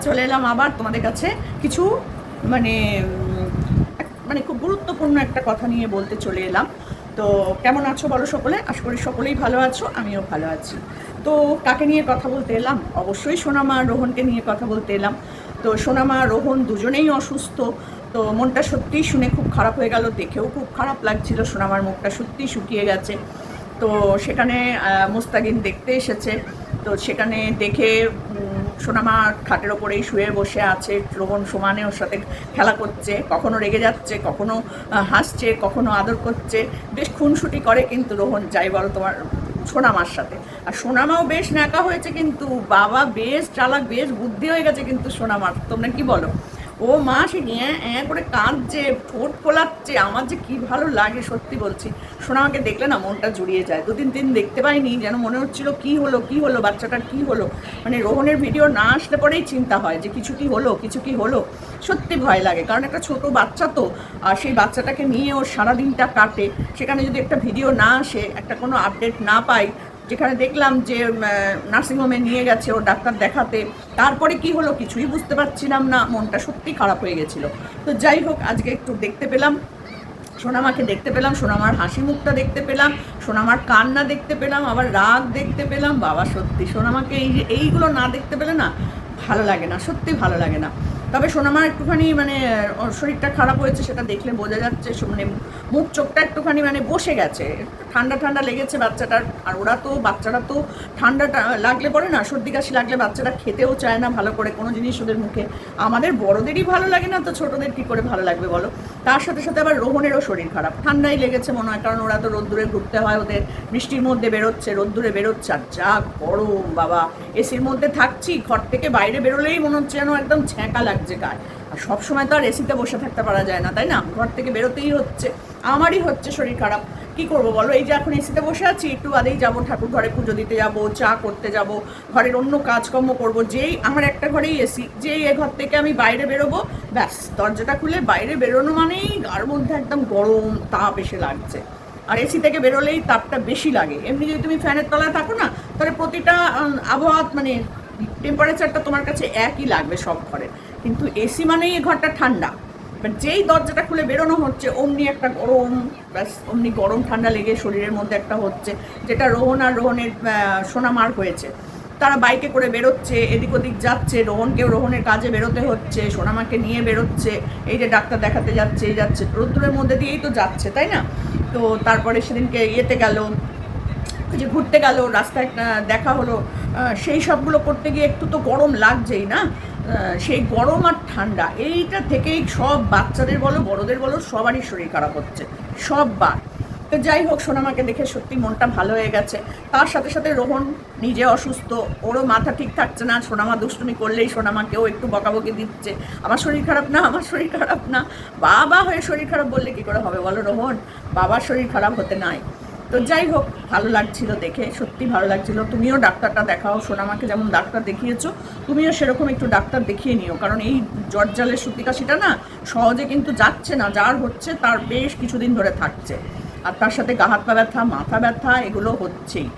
চলে এলাম আবার তোমাদের কাছে কিছু মানে মানে খুব গুরুত্বপূর্ণ একটা কথা নিয়ে বলতে চলে এলাম। তো কেমন আছো বলো সকলে? আশা করি সকলেই ভালো আছো আমিও ভালো আছি। তো কাকে নিয়ে কথা বলতে এলাম? অবশ্যই সোনামা রোহনকে নিয়ে কথা বলতে এলাম। তো সোনামা রোহন দুজনেই অসুস্থ তো মনটা সত্যিই শুনে খুব খারাপ হয়ে গেল দেখেও খুব খারাপ লাগছিল সোনামার মুখটা সত্যিই শুকিয়ে গেছে। তো সেখানে আহ, মুস্তাকিন দেখতে এসেছে। তো সেখানে দেখে সোনামা খাটের ওপরেই শুয়ে বসে আছে, রোহন সমানে ওর সাথে খেলা করছে, কখনো রেগে যাচ্ছে, কখনো হাসছে, কখনো আদর করছে, বেশ খুনসুটি করে কিন্তু রোহন, যাই বলো তোমার সোনামার সাথে। আর সোনামাও বেশ ন্যাকা হয়েছে কিন্তু, বাবা বেশ চালাক, বেশ বুদ্ধি হয়ে গেছে কিন্তু সোনামার, তোমরা কি বলো? ও মা, সে নিয়ে এ করে কাঁদছে, ঠোঁট ফোলাচ্ছে আমার যে কি ভালো লাগে সত্যি বলছি। সোনামাকে দেখলে না মনটা জুড়িয়ে যায়। দুদিন দিন দেখতে পাইনি, যেন মনে হচ্ছিল কি হলো কি হলো, বাচ্চাটার কি হলো। মানে রোহনের ভিডিও না আসলে পরেই চিন্তা হয় যে কিছু কি হলো, কিছু কি হলো। সত্যি ভয় লাগে, কারণ একটা ছোট বাচ্চা তো, আর সেই বাচ্চাটাকে নিয়ে ওর সারাদিনটা কাটে। সেখানে যদি একটা ভিডিও না আসে, একটা কোনো আপডেট না পাই যেখানে দেখলাম যে নার্সিংহোমে নিয়ে গেছে ও ডাক্তার দেখাতে। তারপরে কি হলো কিছুই বুঝতে পারছিলাম না, মনটা সত্যি খারাপ হয়ে গেছিল। তো যাই হোক, আজকে একটু দেখতে পেলাম, সোনামাকে দেখতে পেলাম, সোনামার হাসি মুখটা দেখতে পেলাম, সোনামার কান্না দেখতে পেলাম, আবার রাগ দেখতে পেলাম। বাবা, সত্যি, সোনামাকে এই এইগুলো না দেখতে পেলে না, ভালো লাগে না, সত্যি ভালো লাগে না। তবে সোনামার একটুখানি মানে শরীরটা খারাপ হয়েছে সেটা দেখলে বোঝা যাচ্ছে মানে মুখ চোখটা একটুখানি মানে বসে গেছে। ঠান্ডা ঠান্ডা লেগেছে বাচ্চাটার, আর ওরা তো, বাচ্চারা তো ঠান্ডাটা লাগলে পরে না, সর্দি কাশি লাগলে বাচ্চারা খেতেও চায় না ভালো করে, কোনো জিনিস ওদের মুখে। আমাদের বড়দেরই ভালো লাগে না তো ছোটদের কী করে ভালো লাগবে বলো? তার সাথে সাথে আবার রোহনেরও শরীর খারাপ। ঠান্ডাই লেগেছে মনে হয়, কারণ ওরা তো রোদ্দুরে ঘুরতে হয়, ওদের বৃষ্টির মধ্যে বেরোচ্ছে, রোদ্দুরে বেরোচ্ছে, আর যা গরম বাবা। এসির মধ্যে থাকছি, ঘর থেকে বাইরে বেরোলেই মনে হচ্ছে যেন একদম ছ্যাঁকা লাগছে গায়ে আর সবসময় তো আর এসিতে বসে থাকতে পারা যায় না, তাই না? ঘর থেকে বেরোতেই হচ্ছে। আমারই হচ্ছে শরীর খারাপ। কি করব বলো? এই যে এখন এসিতে বসে আছি, একটু বাদেই যাব, ঠাকুর ঘরে পুজো দিতে যাব, চা করতে যাব, ঘরের অন্য কাজকর্ম করব। যেই আমার একটা ঘরেই এসি, যেই এ ঘর থেকে আমি বাইরে বেরোবো, ব্যাস, দরজাটা খুলে বাইরে বেরোনো মানেই গার মধ্যে একদম গরম তাপ এসে লাগছে। আর এসি থেকে বেরোলেই তাপটা বেশি লাগে। এমনি যদি তুমি ফ্যানের তলায় থাকো না, তাহলে প্রতিটা আবহাওয়া মানে টেম্পারেচারটা তোমার কাছে একই লাগবে সব ঘরে। কিন্তু এসি মানেই এই ঘরটা ঠান্ডা। এবার যেই দরজাটা খুলে বেরোনো হচ্ছে, অমনি একটা গরম, ব্যাস, অমনি গরম ঠান্ডা লেগে শরীরের মধ্যে একটা হচ্ছে, যেটা রোহন আর রোহনের সোনামার হয়েছে। তারা বাইকে করে বেরোচ্ছে, এদিক ওদিক যাচ্ছে, রোহনকেও রোহনের কাজে বেরোতে হচ্ছে, সোনামাকে নিয়ে বেরোচ্ছে, এই যে ডাক্তার দেখাতে যাচ্ছে, এই যাচ্ছে, রোদ্দুরের মধ্যে দিয়েই তো যাচ্ছে, তাই না? তো তারপরে সেদিনকে ইয়েতে গেল যে ঘুরতে গেল, রাস্তায় দেখা হলো সেই সবগুলো করতে গিয়ে একটু তো গরম লাগছেই না? সেই গরম আর ঠান্ডা, এইটা থেকেই সব বাচ্চাদের বলো, বড়দের বলো, সবারই শরীর খারাপ হচ্ছে, সববার। তো যাই হোক, সোনামাকে দেখে সত্যি মনটা ভালো হয়ে গেছে। তার সাথে সাথে রোহন নিজে অসুস্থ, ওরও মাথা ঠিক থাকছে না, সোনামা দুষ্টুমি করলেই সোনামাকেও একটু বকাবকি দিচ্ছে। আমার শরীর খারাপ না, আমার শরীর খারাপ না, বাবা হয়ে শরীর খারাপ বললে কি করে হবে বলো রোহন? বাবার শরীর খারাপ হতে নাই। তো যাই হোক, ভালো লাগছিল দেখে, সত্যি ভালো লাগছিল। তুমিও ডাক্তারটা দেখাও, সোনামাকে যেমন ডাক্তার দেখিয়েছো, তুমিও সেরকম একটু ডাক্তার দেখিয়ে নিও। কারণ এই জ্বর জালের সত্যি কাশিটা না, সহজে কিন্তু যাচ্ছে না, যার হচ্ছে তার বেশ কিছুদিন ধরে থাকছে। আর তার সাথে গা হাত পা ব্যথা, মাথা ব্যথা, এগুলো হচ্ছেই।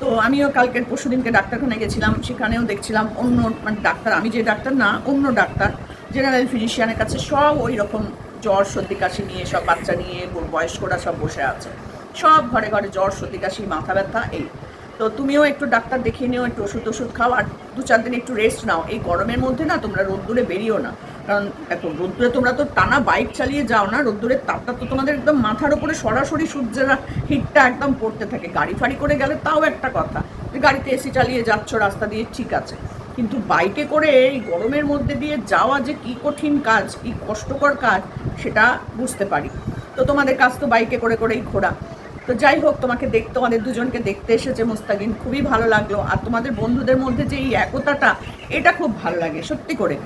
তো আমিও কালকের পরশু দিনকে ডাক্তারখানায় গেছিলাম, সেখানেও দেখছিলাম অন্য মানে ডাক্তার, আমি যে ডাক্তার না, অন্য ডাক্তার জেনারেল ফিজিশিয়ানের কাছে সব ওই রকম জ্বর, সর্দি, কাশি নিয়ে, সব বাচ্চা নিয়ে, বয়স্করা সব বসে আছে। সব ঘরে ঘরে জ্বর, সর্দি, কাশি, মাথা ব্যথা, এই। তো তুমিও একটু ডাক্তার দেখিয়ে নিও, একটু ওষুধ ওষুধ খাও, আর দু চার দিন একটু রেস্ট নাও। এই গরমের মধ্যে না তোমরা রোদ্দুরে বেরিও না। কারণ দেখো, রোদ্দুরে তোমরা তো টানা বাইক চালিয়ে যাও না, রোদ্দুরের তাপটা তো তোমাদের একদম মাথার উপরে সরাসরি সূর্যের হিটটা একদম পড়তে থাকে। গাড়ি ফাড়ি করে গেলে তাও একটা কথা, যে গাড়িতে এসি চালিয়ে যাচ্ছ, রাস্তা দিয়ে ঠিক আছে। কিন্তু বাইকে করে এই গরমের মধ্যে দিয়ে যাওয়া যে কি কঠিন কাজ, কি কষ্টকর কাজ, সেটা বুঝতে পারি। তো তোমাদের কাজ তো বাইকে করে করেই ঘোরা। তো যাই হোক, তোমাকে দেখ তোমাদের দুজনকে দেখতে এসেছে মুস্তাকিন। খুবই ভালো লাগল। আর তোমাদের বন্ধুদের মধ্যে যে এই একতাটা, এটা খুব ভালো লাগে, সত্যি করে।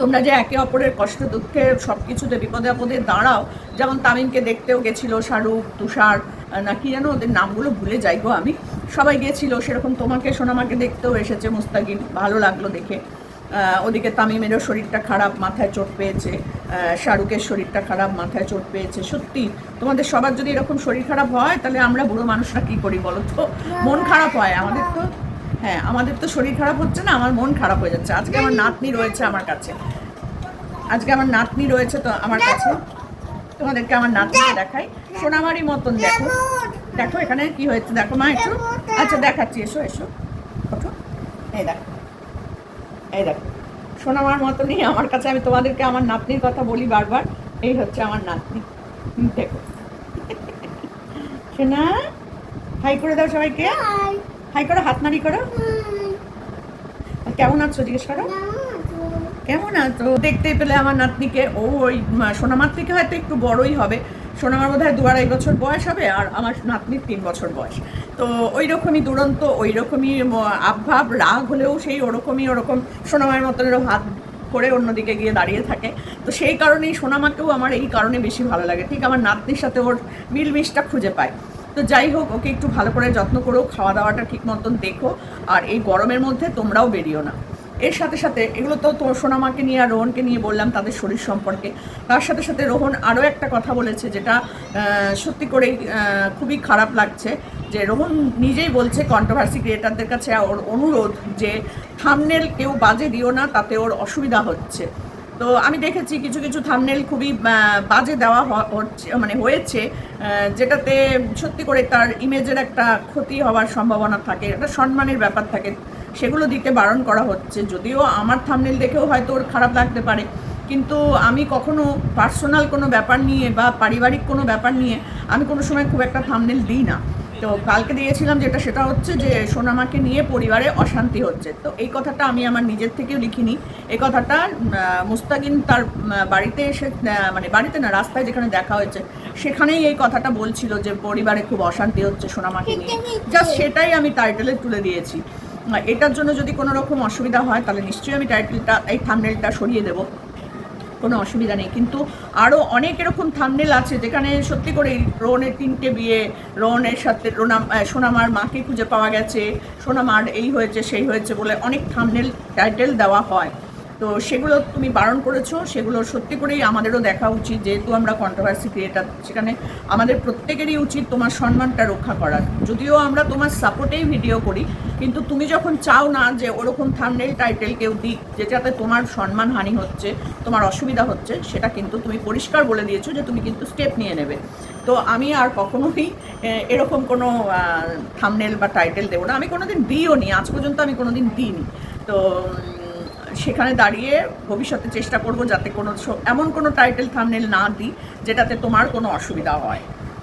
তোমরা যে একে অপরের কষ্ট, দুঃখে সব কিছুতে বিপদে আপদে দাঁড়াও। যেমন তামিমকে দেখতেও গেছিল শাহরুখ, তুষার না কি যেন ওদের নামগুলো ভুলে যাই গো আমি। সবাই গেছিল, সেরকম তোমাকে, সোনামাকে দেখতেও এসেছে মুস্তাকিন। ভালো লাগল দেখে। ওদিকে তামিমেরও শরীরটা খারাপ, মাথায় চোট পেয়েছে। শাহরুখের শরীরটা খারাপ, মাথায় চোট পেয়েছে। সত্যি, তোমাদের সবার যদি এরকম শরীর খারাপ হয়, তাহলে আমরা বুড়ো মানুষরা কি করি বলো তো? মন খারাপ হয়, আমাদের তো হ্যাঁ আমাদের তো শরীর খারাপ হচ্ছে না, আমার মন খারাপ হয়ে যাচ্ছে। আজকে আমার নাতনি রয়েছে আমার কাছে। আজকে আমার নাতনি রয়েছে তো আমার কাছে। তোমাদেরকে আমার নাতনি দেখাই। সোনামারি মতন দেখো। দেখো এখানে কি হয়েছে? দেখো মা, একটু। আচ্ছা দেখাচ্ছি। এসো এসো। ওঠো। এই দেখো। এই দেখো সোনামার মতনই আমার কাছে আমি তোমাদেরকে আমার নাতনির কথা বলি বারবার এই হচ্ছে আমার নাতনি। দেখো। সোনা হাই করে দাও সবাইকে। হাই। করো হাত নাড়ি করো। কেমন আছো জিজ্ঞেস করো। কেমন আছো? দেখতেই পেলে আমার নাতনিকে। ও ওই সোনামার থেকে হয়তো একটু বড়ই হবে। সোনামার বোধ হয় দু আড়াই বছর বয়স হবে আর আমার নাতনির তিন বছর বয়স। তো ওই রকমই দুরন্ত ওই রকমই আবভাব রাগ হলেও সেই ওরকমই ওরকম সোনামার মতন হাত করে অন্যদিকে গিয়ে দাঁড়িয়ে থাকে। তো সেই কারণেই সোনামাকেও আমার এই কারণে বেশি ভালো লাগে। ঠিক আমার নাতনির সাথে ওর মিলমিশটা খুঁজে পায়। তো যাই হোক, ওকে একটু ভালো করে যত্ন করো খাওয়া দাওয়াটা ঠিক মতন দেখো। আর এই গরমের মধ্যে তোমরাও বেরিও না। এর সাথে সাথে, এগুলো তো তো সোনামাকে নিয়ে আর রোহনকে নিয়ে বললাম তাদের শরীর সম্পর্কে। তার সাথে সাথে রোহন আরও একটা কথা বলেছে যেটা সত্যি করেই খুবই খারাপ লাগছে। যে রোহন নিজেই বলছে কন্ট্রোভার্সি ক্রিয়েটারদের কাছে ওর অনুরোধ যে থামনেল কেউ বাজে দিও না, তাতে ওর অসুবিধা হচ্ছে। তো আমি দেখেছি কিছু কিছু থামনেল খুবই বাজে দেওয়া হচ্ছে মানে হয়েছে যেটাতে সত্যি করে তার ইমেজের একটা ক্ষতি হওয়ার সম্ভাবনা থাকে, একটা সম্মানের ব্যাপার থাকে, সেগুলো দিতে বারণ করা হচ্ছে। যদিও আমার থামনেল দেখেও হয়তো ওর খারাপ লাগতে পারে, কিন্তু আমি কখনো পার্সোনাল কোনো ব্যাপার নিয়ে বা পারিবারিক কোনো ব্যাপার নিয়ে আমি কোনো সময় খুব একটা থামনেল দিই না। তো কালকে দিয়েছিলাম যেটা, সেটা হচ্ছে যে সোনামাকে নিয়ে পরিবারে অশান্তি হচ্ছে। তো এই কথাটা আমি আমার নিজের থেকেও লিখিনি। এই কথাটা মুস্তাকিন তার বাড়িতে এসে মানে বাড়িতে না, রাস্তায় যেখানে দেখা হয়েছে, সেখানেই এই কথাটা বলছিল যে পরিবারে খুব অশান্তি হচ্ছে সোনামাকে নিয়ে। জাস্ট সেটাই আমি টাইটেলে তুলে দিয়েছি। এটার জন্য যদি কোনো রকম অসুবিধা হয়, তাহলে নিশ্চয়ই আমি টাইটেলটা, এই থামনেলটা সরিয়ে দেবো। কোনো অসুবিধা নেই। কিন্তু আরও অনেক এরকম থামনেল আছে যেখানে সত্যি করে রোহনের তিনটে বিয়ে, রোহনের সাথে রোনা সোনামার মাকে খুঁজে পাওয়া গেছে, সোনামার এই হয়েছে, সেই হয়েছে বলে অনেক থামনেল টাইটেল দেওয়া হয়। তো সেগুলো তুমি বারণ করেছ, সেগুলো সত্যি করেই আমাদেরও দেখা উচিত, যেহেতু আমরা কন্ট্রোভার্সি ক্রিয়েটার সেখানে আমাদের প্রত্যেকেরই উচিত তোমার সম্মানটা রক্ষা করার। যদিও আমরা তোমার সাপোর্টেই ভিডিও করি, কিন্তু তুমি যখন চাও না যে ওরকম থামনেল টাইটেল কেউ দিক যেটাতে তোমার সম্মান হানি হচ্ছে, তোমার অসুবিধা হচ্ছে, সেটা কিন্তু তুমি পরিষ্কার বলে দিয়েছ যে তুমি কিন্তু স্টেপ নিয়ে নেবে। তো আমি আর কখনোই এরকম কোনো থামনেল বা টাইটেল দেবো না। আমি কোনোদিন দিইও নি আজ পর্যন্ত আমি কোনোদিন দিইনি। তো সেখানে দাঁড়িয়ে ভবিষ্যতে চেষ্টা করব যাতে কোনো এমন কোনো টাইটেল থামনেল না দিই যেটাতে তোমার কোনো অসুবিধা হয়।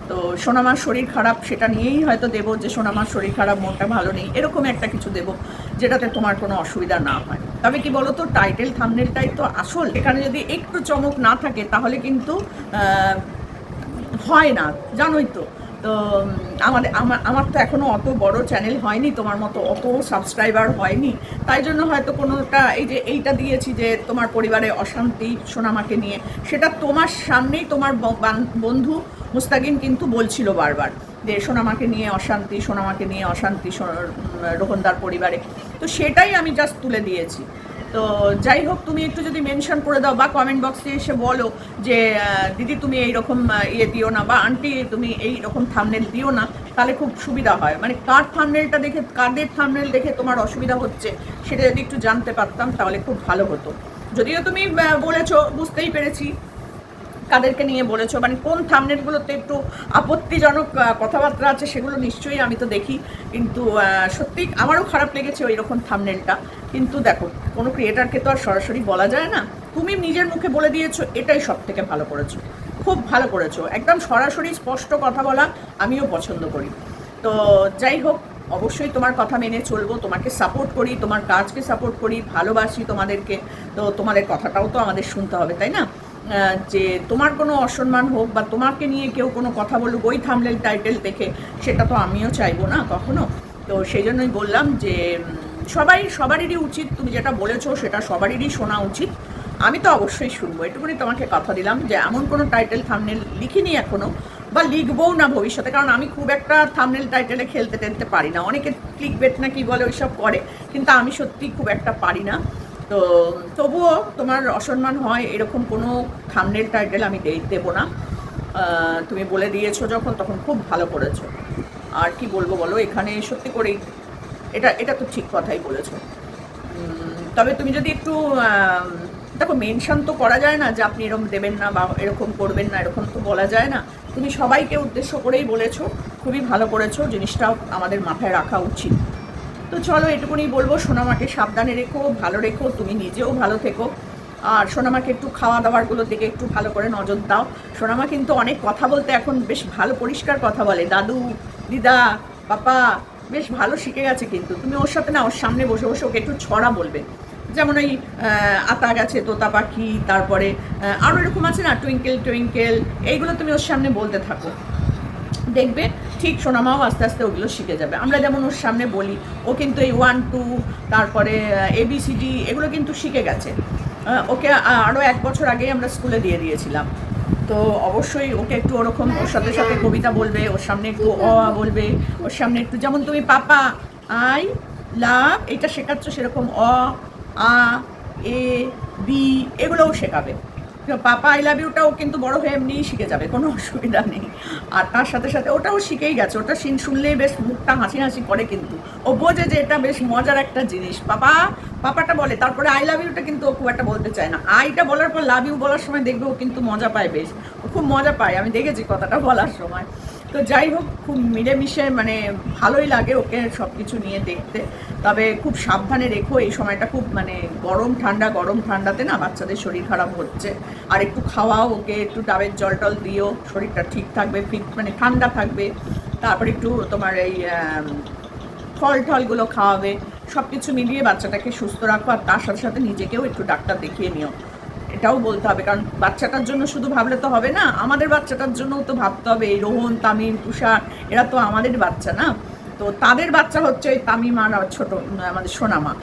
তো সোনামার শরীর খারাপ সেটা নিয়েই হয়তো দেবো যে সোনামার শরীর খারাপ, মনটা ভালো নেই, এরকম একটা কিছু দেবো যেটাতে তোমার কোনো অসুবিধা না হয়। তবে কি বলো তো টাইটেল থামনেলটাই তো আসল। এখানে যদি একটু চমক না থাকে তাহলে কিন্তু হয় না, জানোই তো। তো আমাদের আমার আমার তো এখনও অত বড় চ্যানেল হয়নি, তোমার মতো অত সাবস্ক্রাইবার হয়নি। তাই জন্য হয়তো কোনোটা এই যে এইটা দিয়েছি যে তোমার পরিবারে অশান্তি সোনামাকে নিয়ে, সেটা তোমার সামনেই তোমার বন্ধু মুস্তাকিন কিন্তু বলছিল বারবার যে সোনামাকে নিয়ে অশান্তি, সোনামাকে নিয়ে অশান্তি রোহনদার পরিবারে। তো সেটাই আমি জাস্ট তুলে দিয়েছি। তো যাই হোক, তুমি একটু যদি মেনশন করে দাও বা কমেন্ট বক্সে এসে বলো যে দিদি তুমি এইরকম ইয়ে দিও না বা আন্টি তুমি এই রকম থামনেল দিও না, তাহলে খুব সুবিধা হয়। মানে কার থামনেলটা দেখে, কাদের থামনেল দেখে তোমার অসুবিধা হচ্ছে সেটা যদি একটু জানতে পারতাম, তাহলে খুব ভালো হতো। যদিও তুমি বলেছ, বুঝতেই পেরেছি। কাদেরকে নিয়ে বলেছ? মানে কোন থামনেটগুলোতে একটু আপত্তিজনক কথাবার্তা আছে সেগুলো নিশ্চয়ই আমি তো দেখি। কিন্তু সত্যি আমারও খারাপ লেগেছে ওই রকম থামনেলটা কিন্তু দেখো, কোনো ক্রিয়েটারকে তো আর সরাসরি বলা যায় না। তুমি নিজের মুখে বলে দিয়েছ, এটাই সব থেকে ভালো করেছ। খুব ভালো করেছ। একদম সরাসরি স্পষ্ট কথা বলা আমিও পছন্দ করি। তো যাই হোক, অবশ্যই তোমার কথা মেনে চলবো, তোমাকে সাপোর্ট করি, তোমার কাজকে সাপোর্ট করি, ভালোবাসি তোমাদেরকে। তো তোমাদের কথাটাও তো আমাদের শুনতে হবে, তাই না? যে তোমার কোনো অসম্মান হোক বা তোমাকে নিয়ে কেউ কোনো কথা বলুক, ওই থামলেল টাইটেল দেখে, সেটা তো আমিও চাইব না কখনো। তো সেই জন্যই বললাম যে সবাই, সবারই উচিত তুমি যেটা বলেছ, সেটা সবারই শোনা উচিত। আমি তো অবশ্যই শুনব। এটুকুনি তোমাকে কথা দিলাম যে, এমন কোনো টাইটেল থামনেল লিখিনি এখনও, বা লিখবও না ভবিষ্যতে, কারণ আমি খুব একটা থামনেল টাইটেলে খেলতে টেলতে পারি না। অনেকে ক্লিক বেট না কি বলে, ওইসব করে, কিন্তু আমি সত্যি খুব একটা পারি না। তো তবুও তোমার অসম্মান হয় এরকম কোনো থামনেল টাইটেল আমি দেবো না। তুমি বলে দিয়েছ যখন, তখন খুব ভালো করেছ। আর কি বলব বলো, এখানে সত্যি করেই এটা এটা তো ঠিক কথাই বলেছ। তবে তুমি যদি একটু দেখো মেনশন তো করা যায় না যে আপনি এরকম দেবেন না বা এরকম করবেন না, এরকম তো বলা যায় না। তুমি সবাইকে উদ্দেশ্য করেই বলেছ, খুবই ভালো করেছ জিনিসটা আমাদের মাথায় রাখা উচিত। তো চলো এটুকুনি বলব, সোনামাকে সাবধানে রেখো, ভালো রেখো, তুমি নিজেও ভালো থেকো। আর সোনামাকে একটু খাওয়া দাওয়ারগুলোর দিকে একটু ভালো করে নজর দাও। সোনামা কিন্তু অনেক কথা বলতে এখন বেশ ভালো পরিষ্কার কথা বলে। দাদু, দিদা, পাপা, বেশ ভালো শিখে গেছে কিন্তু। তুমি ওর সাথে না, ওর সামনে বসে বসে ওকে একটু ছড়া বলবে। যেমন ওই আতা গেছে তোতা পাখি, তারপরে আরও এরকম আছে না, টুইঙ্কেল টুইঙ্কেল, এইগুলো তুমি ওর সামনে বলতে থাকো। দেখবে ঠিক সোনামাও আস্তে আস্তে ওগুলো শিখে যাবে। আমরা যেমন ওর সামনে বলি, ও কিন্তু এই ওয়ান টু তারপরে এবিসিডি এগুলো কিন্তু শিখে গেছে। ওকে আরও এক বছর আগেই আমরা স্কুলে দিয়ে দিয়েছিলাম। তো অবশ্যই ওকে একটু ওরকম ওর সাথে সাথে কবিতা বলবে, ওর সামনে একটু অ বলবে, ওর সামনে একটু যেমন তুমি পাপা, আই লাভ, এটা শেখাচ্ছ সেরকম অ, আ, এ, বি, এগুলোও শেখাবে। পাপা আই লাভ ইউটাও কিন্তু বড় হয়ে এমনিই শিখে যাবে, কোনো অসুবিধা নেই। আর তার সাথে সাথে ওটাও শিখেই গেছে, ওটা সিন শুনলেই বেশ মুখটা হাসি হাসি করে কিন্তু। ও বোঝে যে এটা বেশ মজার একটা জিনিস। পাপা, পাপাটা বলে, তারপরে আই লাভ ইউটা কিন্তু ও খুব একটা বলতে চায় না। আইটা বলার পর লাভ ইউ বলার সময় দেখবে ও কিন্তু মজা পায় বেশ। ও খুব মজা পায়, আমি দেখেছি কথাটা বলার সময়। তো যাই হোক, খুব মিলেমিশে মানে ভালোই লাগে ওকে সব কিছু নিয়ে দেখতে। তবে খুব সাবধানে রেখো, এই সময়টা খুব মানে গরম ঠান্ডা, গরম ঠান্ডাতে না বাচ্চাদের শরীর খারাপ হচ্ছে। আর একটু খাওয়াও ওকে, একটু ডাবের জল টল দিও, শরীরটা ঠিক থাকবে, ফিট মানে ঠান্ডা থাকবে। তারপর একটু তোমার এই ফল টলগুলো খাওয়াবে সব কিছু মিলিয়ে বাচ্চাটাকে সুস্থ রাখো, আর তার সাথে সাথে নিজেকেও একটু ডাক্তার দেখিয়ে নিও। এটাও বলতে হবে, কারণ বাচ্চাটার জন্য শুধু ভাবলে তো হবে না, আমাদের বাচ্চাটার জন্যও তো ভাবতে হবে। এই রোহন, তামিম, তুষার, এরা তো আমাদের বাচ্চা না? তো তাদের বাচ্চা হচ্ছে ওই তামিম আর ছোট, আমাদের সোনামা।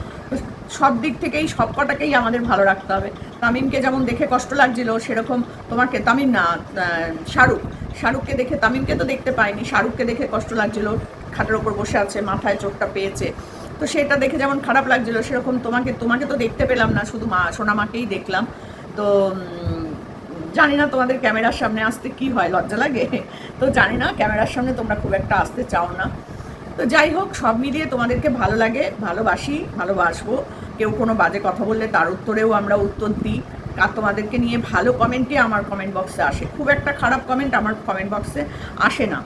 সব দিক থেকেই সব কটাকেই আমাদের ভালো রাখতে হবে। তামিমকে যেমন দেখে কষ্ট লাগছিল, সেরকম তোমাকে, তামিম না শাহরুখ। শাহরুখকে দেখে, তামিমকে তো দেখতে পাইনি, শাহরুখকে দেখে কষ্ট লাগছিল, খাটের ওপর বসে আছে, মাথায় চোখটা পেয়েছে। তো সেটা দেখে যেমন খারাপ লাগছিল, সেরকম তোমাকে তোমাকে তো দেখতে পেলাম না, শুধু মা, সোনামাকেই দেখলাম। তো জানি না তোমাদের ক্যামেরার সামনে আসতে কি হয়, লজ্জা লাগে? তো জানি না, ক্যামেরার সামনে তোমরা খুব একটা আসতে চাও না। তো যাই হোক, সব মিলিয়ে তোমাদেরকে ভালো লাগে, ভালোবাসি, ভালোবাসবো। কেউ কোনো বাজে কথা বললে তার উত্তরেও আমরা উত্তর দিই। আর তোমাদেরকে নিয়ে ভালো কমেন্টই আমার কমেন্ট বক্সে আসে। খুব একটা খারাপ কমেন্ট আমার কমেন্ট বক্সে আসে না।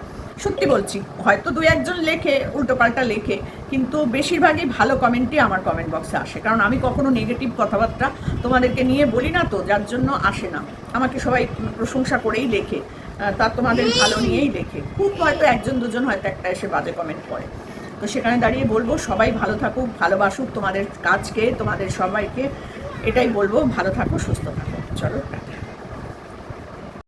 সত্যি বলছি, হয়তো দু একজন লেখে, উল্টোপাল্টা লেখে, কিন্তু বেশিরভাগই ভালো কমেন্টই আমার কমেন্ট বক্সে আসে। কারণ আমি কখনো নেগেটিভ কথাবার্তা তোমাদেরকে নিয়ে বলি না তো, যার জন্য আসে না। আমাকে সবাই প্রশংসা করেই লেখে তা তোমাদের ভালো নিয়েই লেখে। খুব হয়তো একজন দুজন হয়তো একটা এসে বাজে কমেন্ট করে। তো সেখানে দাঁড়িয়ে বলব, সবাই ভালো থাকুক, ভালোবাসুক তোমাদের কাজকে, তোমাদের সবাইকে, এটাই বলব, ভালো থাকো, সুস্থ থাকো। চলো।